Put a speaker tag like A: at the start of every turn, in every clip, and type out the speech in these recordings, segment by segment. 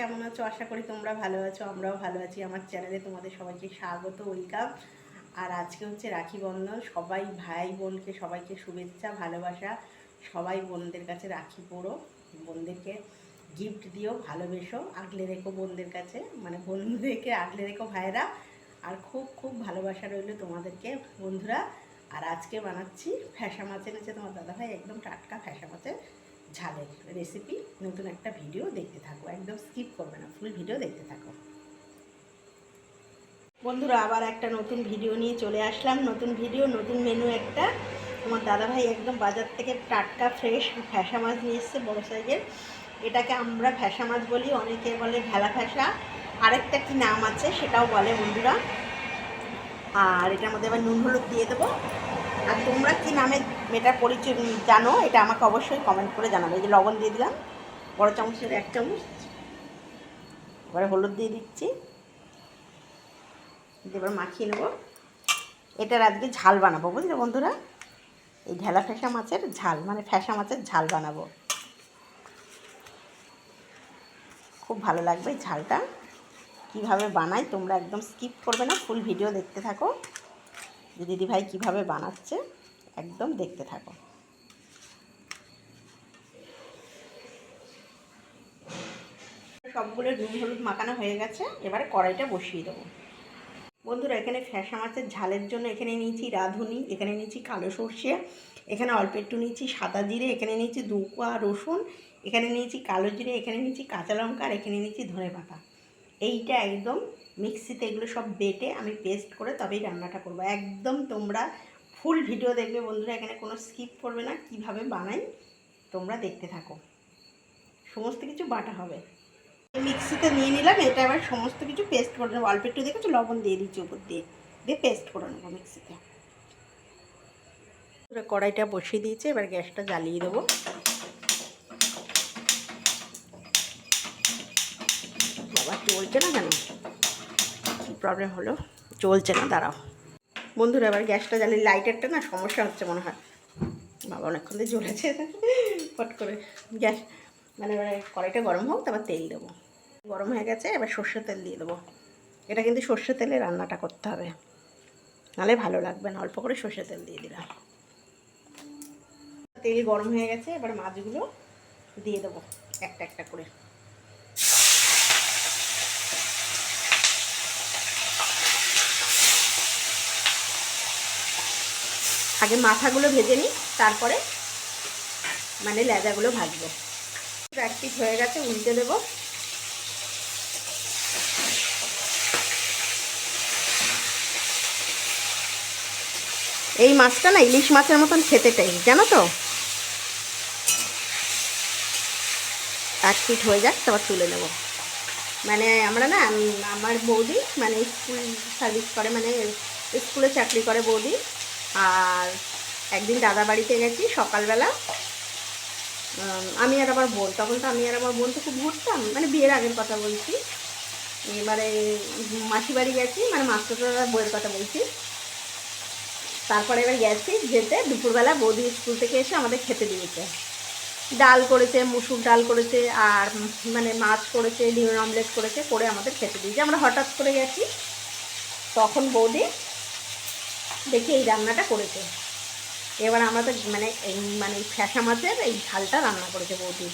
A: কেমন আছো? আশা করি তোমরা ভালো আছো, আমরাও ভালো আছি। আমার চ্যানেলে তোমাদের সবাইকে স্বাগত, ওয়েলকাম। আর আজকে হচ্ছে রাখি বন্ধন। সবাই ভাই বোনকে, সবাইকে শুভেচ্ছা, ভালোবাসা। সবাই বোনদের কাছে রাখি পড়ো বোনদেরকে গিফট দিও, ভালোবেসো, আগলে রেখো বোনদের কাছে। মানে বন্ধুদেরকে আগলে রেখো ভাইরা আর খুব খুব ভালোবাসা রইল তোমাদেরকে, বন্ধুরা। আর আজকে বানাচ্ছি ফ্যাসা মাছের এনেছে তোমার দাদাভাই একদম টাটকা ফ্যাসা মাছের। ঝালের রেসিপি নতুন একটা ভিডিও দেখতে থাকো। একদম স্কিপ করবে না ফুল ভিডিও দেখতে থাকো। বন্ধুরা, আবার একটা নতুন ভিডিও নিয়ে চলে আসলাম। নতুন ভিডিও নতুন মেনু একটা। তোমার দাদাভাই একদম বাজার থেকে টাটকা ফ্রেশ ফ্যাসা মাছ নিয়ে এসছে বড়ো সাইজের এটাকে আমরা ফ্যাসা মাছ বলি, অনেকে বলে ভেলা ফ্যাসা আরেকটা কি নাম আছে সেটাও বলে বন্ধুরা। আর এটার মধ্যে আবার নুন হলুদ দিয়ে দেবো। আর তোমরা কি নামে এটা পরিচয় জানো, এটা আমাকে অবশ্যই কমেন্ট করে জানাবে। এই যে লবণ দিয়ে দিলাম, বড় চামচের এক চামচ। এবারে হলুদ দিয়ে দিচ্ছি। এবার মাখিয়ে নেব। এটার আজকে ঝাল বানাবো, বুঝলে বন্ধুরা? এই ঢেলা ফ্যাসা মাছের ঝাল মানে ফ্যাসা মাছের ঝাল বানাবো। খুব ভালো লাগবে ঝালটা। কীভাবে বানাই তোমরা একদম স্কিপ করবে না ফুল ভিডিও দেখতে থাকো। যে দিদিভাই কীভাবে বানাচ্ছে। একদম দেখতে থাকো। সবগুলো নুন, হলুদ মাখানো হয়ে গেছে, এবারে কড়াইটা বসিয়ে দেবো। বন্ধুরা, এখানে ফ্যাসা মাছের ঝালের জন্য এখানে নিয়েছি রাঁধুনি, এখানে নিয়েছি কালো সর্ষে, এখানে অল্প একটু নিয়েছি সাদা জিরে, এখানে নিয়েছি দু কোয়া রসুন, এখানে নিয়েছি কালো জিরে, এখানে নিয়েছি কাঁচা লঙ্কা, আর এখানে নিয়েছি ধনে পাতা। এইটা একদম মিক্সিতে এগুলো সব বেটে আমি পেস্ট করে তবেই রান্নাটা করব। একদম তোমরা ফুল ভিডিও দেখবে বন্ধুরা, এখানে কোনো স্কিপ করবে না, কীভাবে বানাই তোমরা দেখতে থাকো। সমস্ত কিছু বাটা হবে। মিক্সিতে নিয়ে নিলাম, এটা এবার সমস্ত কিছু পেস্ট করে নেব। অল্প একটু দেখেছ? লবণ দিয়ে দিচ্ছি উপর দিয়ে। দিয়ে পেস্ট করে নেব মিক্সিতে। কড়াইটা বসিয়ে দিয়েছে, এবার গ্যাসটা জ্বালিয়ে দেবো। বাবা, চলছে না কেন? কী প্রবলেম হলো? চলছে না, দাঁড়াও। বন্ধুরা, এবার গ্যাসটা জ্বালিয়ে লাইটারটা না সমস্যা হচ্ছে মনে হয়। বাবা অনেকক্ষণ দিয়ে জ্বলেছে। ফট করে গ্যাস মানে এবারে কড়াইটা গরম হোক, তারপর তেল দেবো। গরম হয়ে গেছে, এবার সর্ষের তেল দিয়ে দেবো। এটা কিন্তু সর্ষের তেলে রান্নাটা করতে হবে। নাহলে ভালো লাগবে না, অল্প করে সর্ষের তেল দিয়ে দিলাম। তেল গরম হয়ে গেছে, এবার মাছগুলো দিয়ে দেবো একটা একটা করে। মাথাগুলো ভেজে নিই, তারপরে মানে লেজাগুলো ভাজবো। প্র্যাকটিস হয়ে গেছে, উল্টে দেবো। এই মাছটা না ইলিশ মাছের মতন খেতে চাই, জানো তো? এক পিট হয়ে যাক, তারপর তুলে নেব। মানে আমরা না আমার বৌদি মানে স্কুল সার্ভিস করে মানে স্কুলে চাকরি করে বৌদি। আর একদিন দাদা বাড়িতে গেছি সকালবেলা। আমি আর আমার বোন, তখন তো আমি আর আমার বোন তো খুব ঘুরতাম মানে বিয়ের আগের কথা বলছি। এবারে মাসি বাড়ি গেছি মানে মাস্টারদার বইয়ের কথা বলছি। তারপরে এবার গেছি যেতে দুপুরবেলা বৌদি স্কুল থেকে এসে আমাদের খেতে দিয়েছে ডাল করেছে, মুসুর ডাল করেছে, আর মানে মাছ করেছে ডিমের অমলেট করেছে, করে আমাদের খেতে দিয়েছে। আমরা হঠাৎ করে গেছি, তখন বৌদি দেখি এই রান্নাটা করেছে। এবার আমরা তো মানে এই মানে ফ্যাসা মাছের এই ঝালটা রান্না করেছে বৌদি।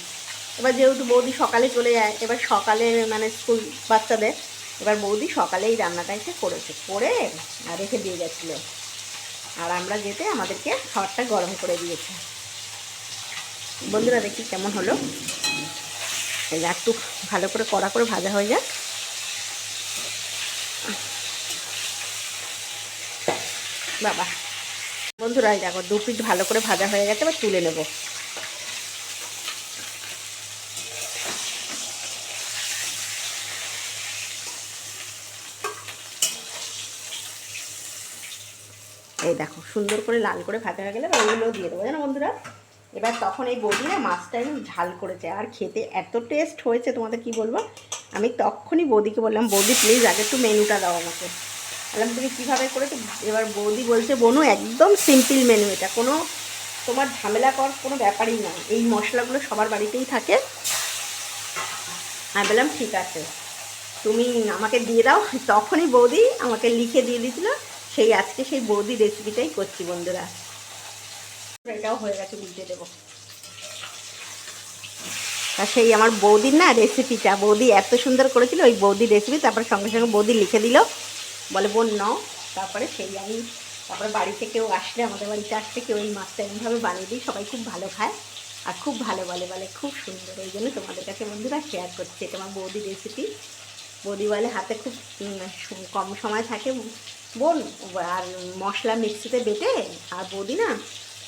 A: এবার যেহেতু বৌদি সকালে চলে যায়, এবার সকালে মানে স্কুল বাচ্চাদের, এবার বৌদি সকালে এই রান্নাটা এসে করেছে। করে আর রেখে দিয়ে গেছিল। আর আমরা যেতে আমাদেরকে খাবারটা গরম করে দিয়েছে। বন্ধুরা দেখি কেমন হলো। একটু ভালো করে কড়া করে ভাজা হয়ে যাক। বাবা। বন্ধুরা, এই দেখো, দু পিঠ ভালো করে ভাজা হয়ে গেছে, এবার তুলে নেব। এই দেখো, সুন্দর করে লাল করে ভাজা হয়ে গেলে এবার ওইগুলোও দিয়ে দেবো। জানো বন্ধুরা? এবার তখন এই বৌদি না মাছটা একদম ঝাল করেছে, আর খেতে এত টেস্ট হয়েছে, তোমাদের কি বলব? আমি তখনই বৌদিকে বললাম, বৌদি প্লিজ আগে একটু মেনুটা দাও আমাকে। বললাম তুমি কীভাবে করেছ? এবার বৌদি বলছে, বনু, একদম সিম্পল মেনু এটা। কোনো তোমার ঝামেলা কর, কোনো ব্যাপারই না। এই মশলাগুলো সবার বাড়িতেই থাকে। আমি বললাম, ঠিক আছে। তুমি আমাকে দিয়ে দাও। তখনই বৌদি আমাকে লিখে দিয়ে দিয়েছিল, সেই আজকে সেই বৌদি রেসিপিটাই করছি, বন্ধুরা। এটাও হয়ে গেছে বুঝতে দেবো। আর সেই আমার বৌদির না রেসিপিটা বৌদি এত সুন্দর করেছিল, ওই বৌদির রেসিপি তারপর সঙ্গে সঙ্গে বৌদি লিখে দিল। বলে, বোন, নাও। তারপরে সেই আমি, তারপরে বাড়িতে কেউ আসলে, আমাদের বাড়িতে আসলে কেউ এই মাছটা এমনভাবে বানিয়ে দিই, সবাই খুব ভালো খায় আর খুব ভালো বলে বলে, খুব সুন্দর। ওই জন্য তোমাদের কাছে বন্ধুরা শেয়ার করছি, এটা আমার বৌদি রেসিপি বৌদি বলে, হাতে খুব কম সময় থাকে। বোন, আর মশলা মিক্সিতে বেটে, আর বৌদি না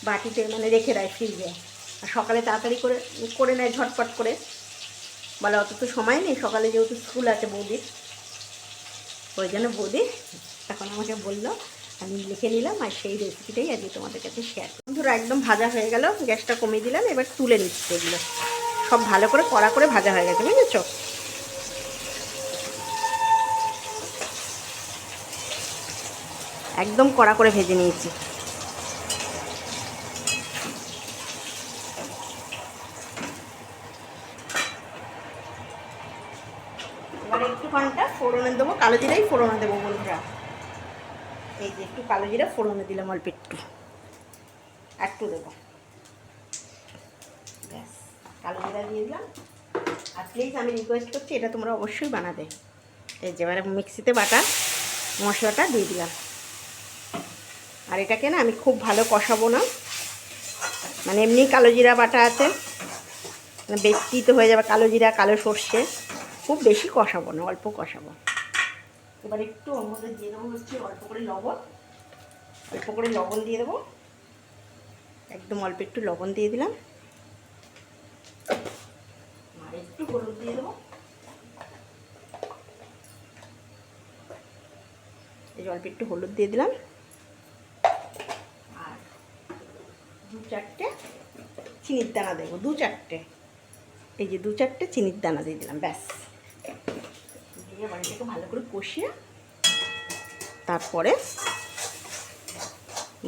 A: বাটিতে মানে রেখে দেয় ফ্রিজে আর সকালে তাড়াতাড়ি করে করে নেয় ঝটপট করে। বলে, অত তো সময় নেই, সকালে যেহেতু স্কুল আছে বৌদির ওই জন্য বৌদি তখন আমাকে বলল, আমি লিখে নিলাম আর সেই রেসিপিটাই আজকে তোমাদের কাছে শেয়ার বন্ধুরা, একদম ভাজা হয়ে গেল, গ্যাসটা কমিয়ে দিলাম, এবার তুলে নিচ্ছি এগুলো। সব ভালো করে, কড়া করে ভাজা হয়ে গেছে, বুঝেছ? একদম কড়া করে ভেজে নিয়েছি। এবার একটুখানটা ফোড়নে দেবো, কালো জিরাই ফোড়নে দেবো বন্ধুরা। এই যে একটু কালো জিরা ফোড়নে দিলাম অল্প একটু। একটু দেবো। ব্যাস, কালো জিরা দিয়ে দিলাম। আর প্লিজ আমি রিকোয়েস্ট করছি, এটা তোমরা অবশ্যই বানাবে। এই যে এবারে মিক্সিতে বাটা মশলাটা দিয়ে দিলাম। আর এটাকে না আমি খুব ভালো কষাবো না। মানে এমনি কালো জিরা বাটা আছে। মানে বেশি তো হয়ে যাবে কালো জিরা, কালো সর্ষে। খুব বেশি কষাবো না অল্প কষাবো। এবার একটু ওর মধ্যে দিয়ে দেবো হচ্ছে অল্প করে লবণ। অল্প করে লবণ দিয়ে দেবো। একদম অল্প একটু লবণ দিয়ে দিলাম। আর একটু হলুদ দিয়ে দেবো। এই যে অল্প একটু হলুদ দিয়ে দিলাম। আর দু চারটে চিনির দানা দেবো দু চারটে। এই যে দু চারটে চিনির দানা দিয়ে দিলাম ব্যাস। ভালো করে কষিয়ে তারপরে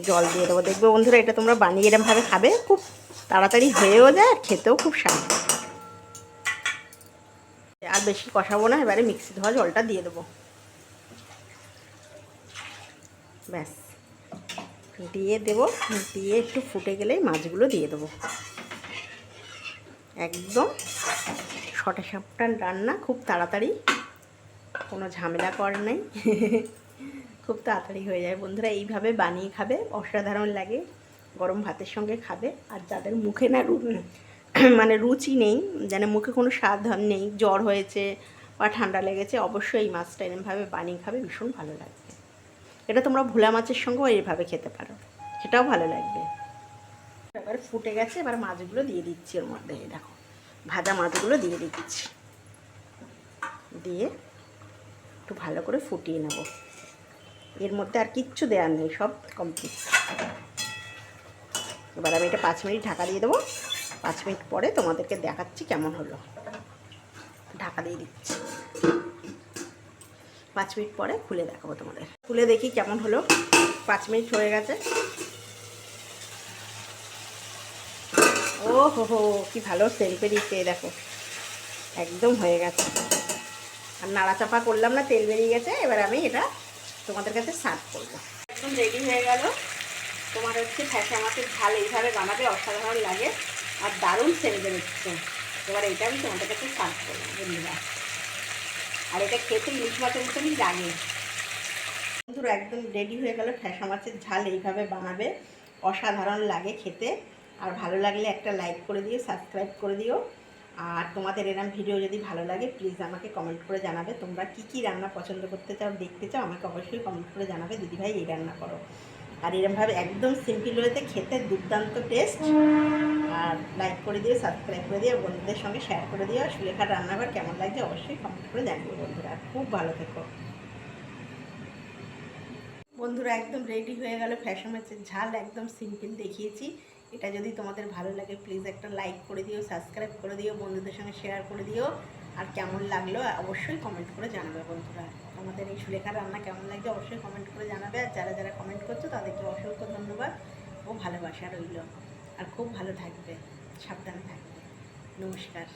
A: জল দিয়ে দেবো। দেখবে বন্ধুরা, এটা তোমরা বানিয়ে এরমভাবে খাবে, খুব তাড়াতাড়ি হয়েও যায় আর খেতেও খুব স্বাদ। আর বেশি কষাবো না, এবারে মিক্সি ধোয়া জলটা দিয়ে দেবো। ব্যাস। দিয়ে দেবো, দিয়ে একটু ফুটে গেলেই মাছগুলো দিয়ে দেবো। একদম শটে সাপটান রান্না খুব তাড়াতাড়ি কোনো ঝামেলা কর নেই। খুব তাড়াতাড়ি হয়ে যায়। বন্ধুরা এইভাবে বানিয়ে খাবে, অসাধারণ লাগে। গরম ভাতের সঙ্গে খাবে। আর যাদের মুখে না মানে রুচি নেই, যেন মুখে কোনো স্বাদ নেই, জ্বর হয়েছে বা ঠান্ডা লেগেছে, অবশ্যই এই মাছটা এরমভাবে বানিয়ে খাবে, ভীষণ ভালো লাগবে। এটা তোমরা ভোলা মাছের সঙ্গেও এইভাবে খেতে পারো। সেটাও ভালো লাগবে। এবার ফুটে গেছে, এবার মাছগুলো দিয়ে দিচ্ছি ওর মধ্যে। দেখো, ভাজা মাছগুলো দিয়ে দিচ্ছি। দিয়ে একটু ভালো করে ফুটিয়ে নেব। এর মধ্যে আর কিচ্ছু দেওয়ার নেই, সব কমপ্লিট এবার আমি এটা পাঁচ মিনিট ঢাকা দিয়ে দেবো। পাঁচ মিনিট পরে তোমাদেরকে দেখাচ্ছি কেমন হলো। ঢাকা দিয়ে দিচ্ছি। পাঁচ মিনিট পরে খুলে দেখাবো তোমাদের। খুলে দেখি কেমন হলো। পাঁচ মিনিট হয়ে গেছে। ও হো হো কি ভালো সেল বেরিয়েছে এই দেখো। একদম হয়ে গেছে। আর নাড়াচাপা করলাম না, তেল বেরিয়ে গেছে, এবার আমি এটা তোমাদের কাছে সার্ভ করব। একদম রেডি হয়ে গেল। তোমার হচ্ছে ফ্যাসা মাছের ঝাল এইভাবে বানাবে অসাধারণ লাগে আর দারুণ সেল বেরোচ্ছে। এবার এটা আমি তোমাদের কাছে সার্ভ করব, বন্ধুরা। আর এটা খেতে ইলিশ মাছের মতনই লাগে। বন্ধুরা, একদম রেডি হয়ে গেল। ঠেসা মাছের ঝাল এইভাবে বানাবে। অসাধারণ লাগে খেতে। আর ভালো লাগলে একটা লাইক করে দিও সাবস্ক্রাইব করে দিও। আর তোমাদের এরম ভিডিও যদি ভালো লাগে প্লিজ আমাকে কমেন্ট করে জানাবে। তোমরা কি কি রান্না পছন্দ করতে চাও, দেখতে চাও, আমাকে অবশ্যই কমেন্ট করে জানাবে দিদিভাই এই রান্না করো। আর এরমভাবে একদম সিম্পল ওয়েতে খেতে দুর্দান্ত টেস্ট আর লাইক করে দিও সাবস্ক্রাইব করে দিও, বন্ধুদের সঙ্গে শেয়ার করে দিও। সুলেখার রান্নাঘর কেমন লাগছে অবশ্যই কমেন্ট করে জানিও বন্ধুরা। খুব ভালো থেকো। বন্ধুরা একদম রেডি হয়ে গেল ফ্যাশন ম্যাচের ঝাল একদম সিম্পল দেখিয়েছি। এটা যদি তোমাদের ভালো লাগে প্লিজ একটা লাইক করে দিও সাবস্ক্রাইব করে দিও, বন্ধুদের সঙ্গে শেয়ার করে দিও। আর কেমন লাগল, অবশ্যই কমেন্ট করে জানাবে বন্ধুরা। তোমাদের এই সুলেখার রান্না কেমন লাগছে, অবশ্যই কমেন্ট করে জানাবে। আর যারা যারা কমেন্ট করছ, তাদেরকে অসংখ্য ধন্যবাদ ও ভালোবাসা রইল। আর খুব ভালো থাকবে, সাবধানে থাকবে। নমস্কার।